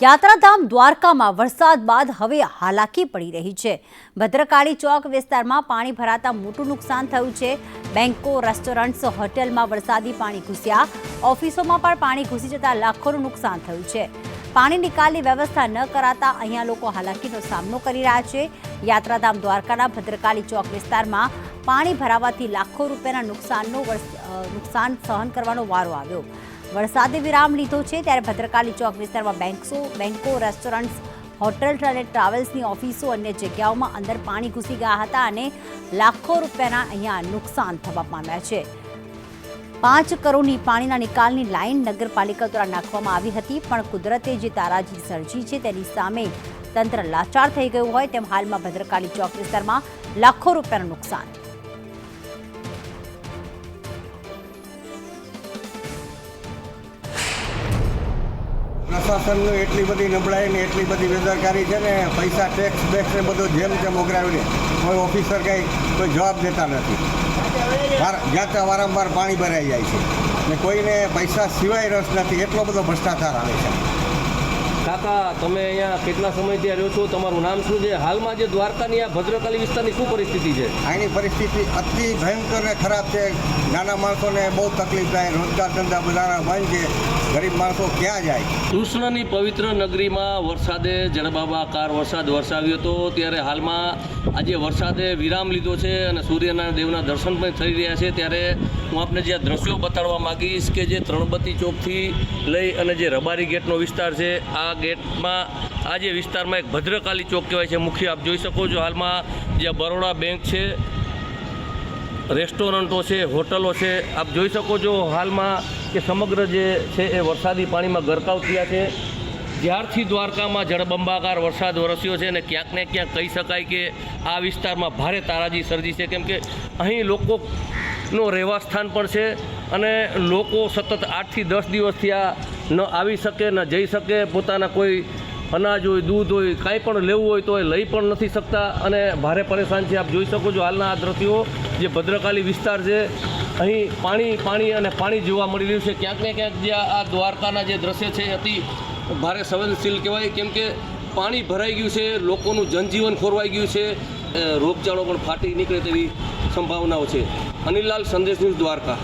યાત્રાધામ દ્વારકામાં વરસાદ બાદ હવે હાલાકી પડી રહી છે. ભદ્રકાળી ચોક વિસ્તારમાં પાણી ભરાતા મોટું નુકસાન થયું છે. બેન્કો રેસ્ટોરન્ટ્સ, હોટેલમાં વરસાદી પાણી ઘૂસ્યા. ઓફિસોમાં પણ પાણી ઘૂસી જતા લાખોનું નુકસાન થયું છે. પાણી નિકાલની વ્યવસ્થા ન કરાતા અહીંયા લોકો હાલાકીનો સામનો કરી રહ્યા છે. યાત્રાધામ દ્વારકાના ભદ્રકાળી ચોક વિસ્તારમાં પાણી ભરાવાથી લાખો રૂપિયાના નુકસાનનો નુકસાન સહન કરવાનો વારો આવ્યો. વરસાદે વિરામ લીધો છે ત્યારે ભદ્રકાળી ચોક વિસ્તારમાં બેંક્સો બેન્કો રેસ્ટોરન્ટ્સ, હોટલ અને ટ્રાવેલ્સની ઓફિસો અન્ય જગ્યાઓમાં અંદર પાણી ઘૂસી ગયા હતા અને લાખો રૂપિયાના અહીંયા નુકસાન થવા પામ્યા છે. પાંચ કરોડની પાણીના નિકાલની લાઈન નગરપાલિકા દ્વારા નાખવામાં આવી હતી, પણ કુદરતે જે તારાજી સર્જી છે તેની સામે તંત્ર લાચાર થઈ ગયું હોય તેમ હાલમાં ભદ્રકાળી ચોક વિસ્તારમાં લાખો રૂપિયાનું નુકસાન. પ્રશાસનનું એટલી બધી નબળાઈ ને એટલી બધી બેદરકારી છે ને પૈસા ટેક્સ બેક્સ ને બધું જેમ તેમ ઉઘરાવીને કોઈ ઓફિસર કંઈ કોઈ જવાબ દેતા નથી. જ્યાં ત્યાં વારંવાર પાણી ભરાઈ જાય છે ને કોઈને પૈસા સિવાય રસ નથી એટલો બધો ભ્રષ્ટાચાર આવે છે. કાકા તમે અહીંયા કેટલા સમયથી રહ્યો છો? તમારું નામ શું છે? હાલમાં જે દ્વારકાની આ ભદ્રકાલી વિસ્તારની શું પરિસ્થિતિ છે? અહીંની પરિસ્થિતિ અતિ ભયંકર ને ખરાબ છે. નાના માણસોને બહુ તકલીફ થાય રોજગાર ધંધા બધાના બંધ છે. ગરીબ માણસો ક્યાં જાય? કૃષ્ણની પવિત્ર નગરીમાં વરસાદે જળબાબાકાર વરસાદ વરસાવ્યો હતો. ત્યારે હાલમાં આજે વરસાદે વિરામ લીધો છે અને સૂર્યનારાયણ દેવના દર્શન પણ થઈ રહ્યા છે. ત્યારે હું આપને જે દ્રશ્યો બતાડવા માંગીશ કે જે ત્રણબત્તી ચોકથી લઈ અને જે રબારી ગેટનો વિસ્તાર છે, આ ગેટમાં, આ જે વિસ્તારમાં એક ભદ્રકાલી ચોક કહેવાય છે. મુખ્ય આપ જોઈ શકો છો હાલમાં જે બરોડા બેંક છે, રેસ્ટોરન્ટો છે, હોટલો છે, આપ જોઈ શકો છો હાલમાં કે સમગ્ર જે છે એ વરસાદી પાણીમાં ગરકાવ થયા છે. જ્યારથી દ્વારકામાં જળબંબાકાર વરસાદ વરસ્યો છે અને ક્યાંક ને ક્યાંક કહી શકાય કે આ વિસ્તારમાં ભારે તારાજી સર્જી છે. કેમ કે અહીં લોકોનો રહેવાસ્થાન પણ છે અને લોકો સતત આઠથી દસ દિવસથી આ ન આવી શકે, ન જઈ શકે, પોતાના કોઈ અનાજ હોય, દૂધ હોય, કાંઈ પણ લેવું હોય તો એ લઈ પણ નથી શકતા અને ભારે પરેશાન છે. આપ જોઈ શકો છો હાલના આ દ્રશ્યો, જે ભદ્રકાલી વિસ્તાર છે અહીં પાણી પાણી અને પાણી જોવા મળી રહ્યું છે. ક્યાંક ને ક્યાંક જે આ દ્વારકાના જે દ્રશ્ય છે, અતિ ભારે સંવેદનશીલ કહેવાય. કેમ કે પાણી ભરાઈ ગયું છે, લોકોનું જનજીવન ખોરવાઈ ગયું છે રોગચાળો પણ ફાટી નીકળે તેવી સંભાવનાઓ છે. અનિલલાલ સંદેશ ન્યૂઝ દ્વારકા.